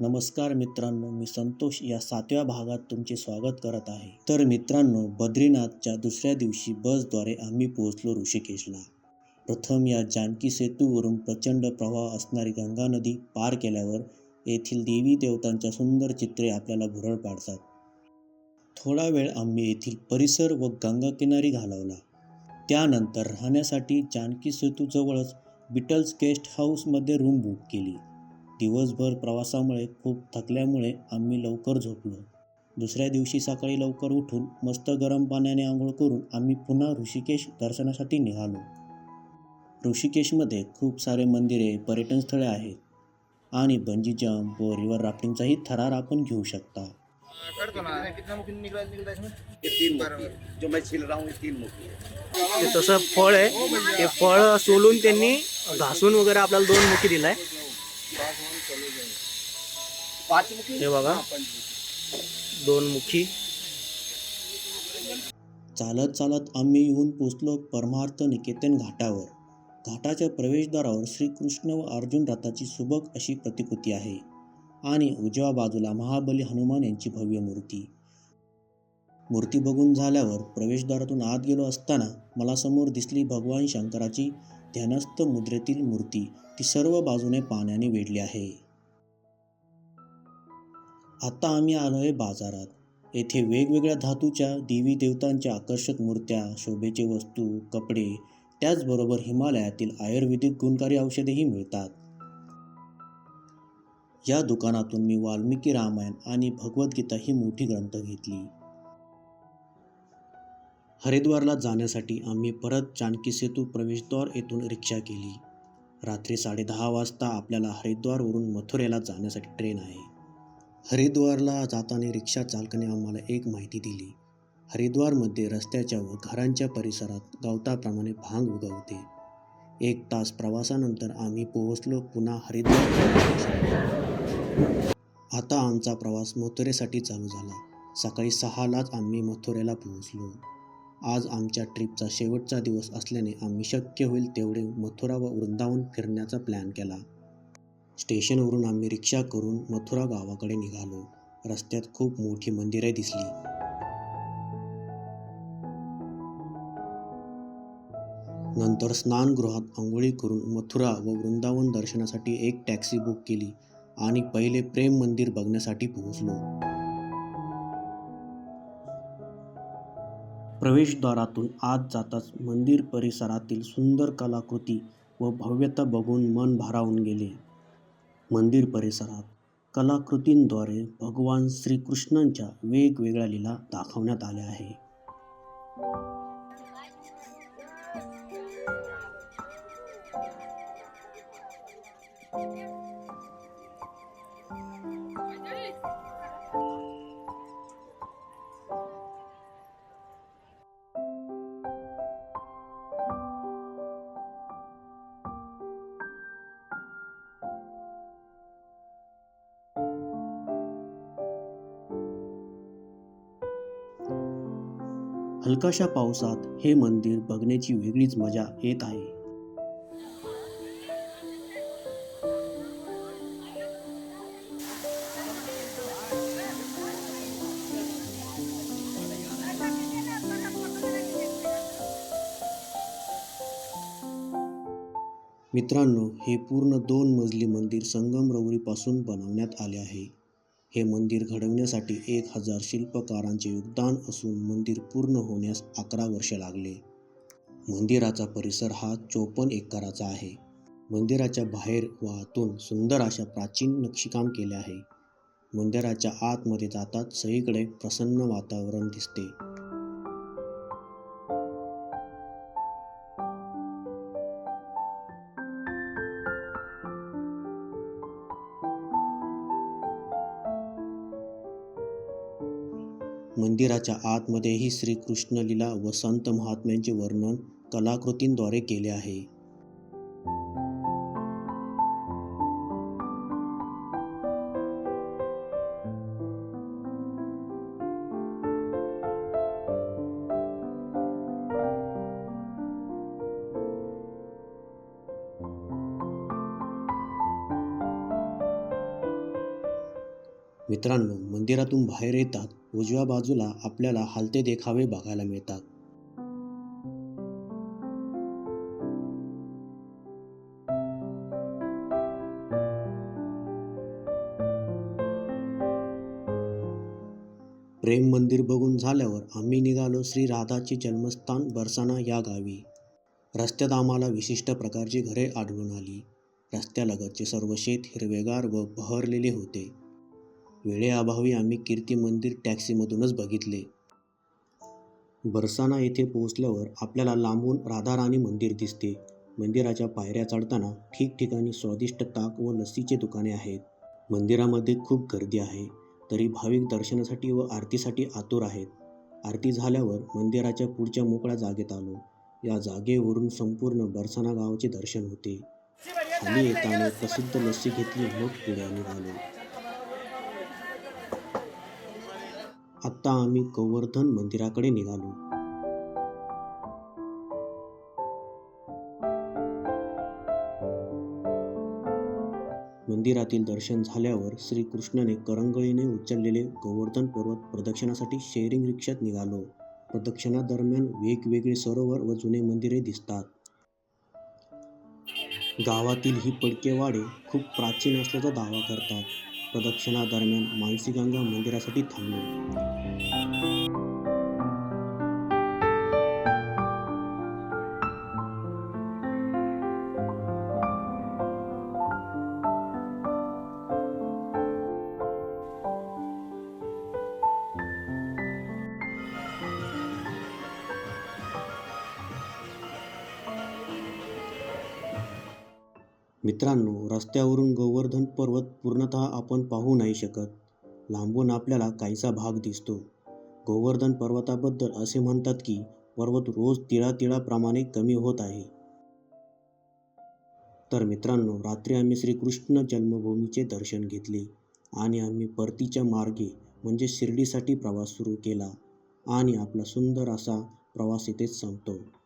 नमस्कार मित्रांनो मी संतोष या सातव्या भागात तुमचे स्वागत करत आहे. तर मित्रांनो बद्रीनाथच्या दुसऱ्या दिवशी बसद्वारे आम्ही पोहोचलो ऋषिकेशला. प्रथम या जानकी सेतूवरून प्रचंड प्रवाह असणारी गंगा नदी पार केल्यावर येथील देवी देवतांच्या सुंदर चित्रे आपल्याला भुरळ पाडतात. थोडा वेळ आम्ही येथील परिसर व गंगा किनारी घालवला. त्यानंतर राहण्यासाठी जानकी सेतूजवळच बिटल्स गेस्ट हाऊसमध्ये रूम बुक केली. दिवसभर प्रवासामुळे खूप थकल्यामुळे आम्ही लवकर झोपलो. दुसऱ्या दिवशी सकाळी लवकर उठून मस्त गरम पाण्याने आंघोळ करून आम्ही पुन्हा ऋषिकेश दर्शनासाठी निघालो. ऋषिकेशमध्ये खूप सारे मंदिरे पर्यटन स्थळे आहेत. आणि बंजी जंप व रिव्हर राफ्टिंगचाही थरार आपण घेऊ शकता. ते तसं फळ आहे. ते फळ सोलून त्यांनी घासून वगैरे आपल्याला दोन मुखी दिलाय. हे बघा. दोन मुखी. चालत चालत आम्ही येऊन पोचलो परमार्थ निकेतन घाटावर. घाटाच्या प्रवेशद्वारावर श्रीकृष्ण व अर्जुन रथाची सुबक अशी प्रतिकृती आहे. आणि उजव्या बाजूला महाबली हनुमान यांची भव्य मूर्ती. मूर्ती बघून झाल्यावर प्रवेशद्वारातून आत गेलो असताना मला समोर दिसली भगवान शंकराची ध्यानस्थ मुद्रेतील मूर्ती ती सर्व बाजूने पाण्याने वेढली आहे. आता आम्ही आलो आहे बाजारात. येथे वेगवेगळ्या धातूच्या देवी देवतांच्या आकर्षक मूर्त्या शोभेचे वस्तू कपडे त्याचबरोबर हिमालयातील आयुर्वेदिक गुणकारी औषधेही मिळतात. या दुकानातून मी वाल्मिकी रामायण आणि भगवद्गीता ही मोठी ग्रंथ घेतली. हरिद्वारला जाण्यासाठी आम्ही परत जानकी सेतू प्रवेशद्वार येथून रिक्षा केली. रात्री साडेदहा वाजता आपल्याला हरिद्वारवरून मथुरेला जाण्यासाठी ट्रेन आहे. हरिद्वारला जाताना रिक्षा चालकाने आम्हाला एक माहिती दिली. हरिद्वारमध्ये रस्त्याच्या व घरांच्या परिसरात गवताप्रमाणे भांग उगवते. एक तास प्रवासानंतर आम्ही पोहोचलो पुन्हा हरिद्वार आता आमचा प्रवास मथुरेसाठी चालू झाला. सकाळी सहालाच आम्ही मथुरेला पोहोचलो. आज आमच्या ट्रिपचा शेवटचा दिवस असल्याने आम्ही शक्य होईल तेवढे मथुरा व वृंदावन फिरण्याचा प्लॅन केला. स्टेशनवरून आम्ही रिक्षा करून मथुरा गावाकडे निघालो. रस्त्यात खूप मोठी मंदिरे दिसली. नंतर स्नानगृहात आंघोळी करून मथुरा व वृंदावन दर्शनासाठी एक टॅक्सी बुक केली आणि पहिले प्रेम मंदिर बघण्यासाठी पोहोचलो. प्रवेशद्वारातून आत जाताच मंदिर परिसरातील सुंदर कलाकृती व भव्यता बघून मन भारावून गेले. मंदिर परिसरात कलाकृतींद्वारे भगवान श्रीकृष्णांच्या वेगवेगळ्या लीला दाखवण्यात आल्या आहे. हलकाशा पावसात हे मंदिर बघण्याची वेगळीच मजा येत आहे. मित्रांनो हे पूर्ण दोन मजली मंदिर संगमरवरीपासून बनवण्यात आले आहे. हे मंदिर घडवण्यासाठी एक हजार शिल्पकारांचे योगदान असून मंदिर पूर्ण होण्यास अकरा वर्षे लागले. मंदिराचा परिसर हा चोपन्न एकराचा आहे. मंदिराच्या बाहेर व आतून सुंदर अशा प्राचीन नक्षीकाम केले आहे. मंदिराच्या आतमध्ये जातात सगळीकडे प्रसन्न वातावरण दिसते. मंदिराच्या आतमध्येही श्रीकृष्ण लीला व संत महात्म्यांचे वर्णन कलाकृतींद्वारे केले आहे. मित्रांनो मंदिरातून बाहेर येतात उजव्या बाजूला आपल्याला हालते देखावे बघायला मिळतात. प्रेम मंदिर बघून झाल्यावर आम्ही निघालो श्री राधाचे जन्मस्थान बरसाना या गावी. रस्त्यात आम्हाला विशिष्ट प्रकारची घरे आढळून आली. रस्त्यालगतचे सर्व शेत हिरवेगार व बहरलेले होते. वेळेअभावी आम्ही कीर्ती मंदिर टॅक्सीमधूनच बघितले. बरसाना येथे पोहोचल्यावर आपल्याला लांबून राधाराणी मंदिर दिसते. मंदिराच्या पायऱ्या चढताना ठिकठिकाणी स्वादिष्ट ताक व लस्सीचे दुकाने आहेत. मंदिरामध्ये खूप गर्दी आहे. तरी भाविक दर्शनासाठी व आरतीसाठी आतुर आहेत. आरती झाल्यावर मंदिराच्या पुढच्या मोकळ्या जागेत आलो. या जागेवरून संपूर्ण बरसाना गावाचे दर्शन होते. खाली येताना प्रसिद्ध लस्सी घेतली मग पुढे निघालो. आत्ता आम्ही गोवर्धन मंदिराकडे निघालो. मंदिरातील दर्शन झाल्यावर श्रीकृष्णाने करंगळीने उचललेले गोवर्धन पर्वत प्रदक्षिणासाठी शेअरिंग रिक्षात निघालो. प्रदक्षिणादरम्यान वेगवेगळे सरोवर व जुने मंदिरे दिसतात. गावातील ही पडकेवाडे खूप प्राचीन असल्याचा दावा करतात. प्रदक्षिणादरम्यान मानसी गंगा मंदिरासाठी थांबलो. मित्रांनो रस्त्यावरून गोवर्धन पर्वत पूर्णतः आपण पाहू नाही शकत. लांबून आपल्याला काहीसा भाग दिसतो. गोवर्धन पर्वताबद्दल असे म्हणतात की पर्वत रोज तिळा तिळाप्रमाणे कमी होत आहे. तर मित्रांनो रात्री आम्ही श्रीकृष्ण जन्मभूमीचे दर्शन घेतले आणि आम्ही परतीच्या मार्गे म्हणजे शिर्डीसाठी प्रवास सुरू केला आणि आपला सुंदर असा प्रवास इथेच संपतो.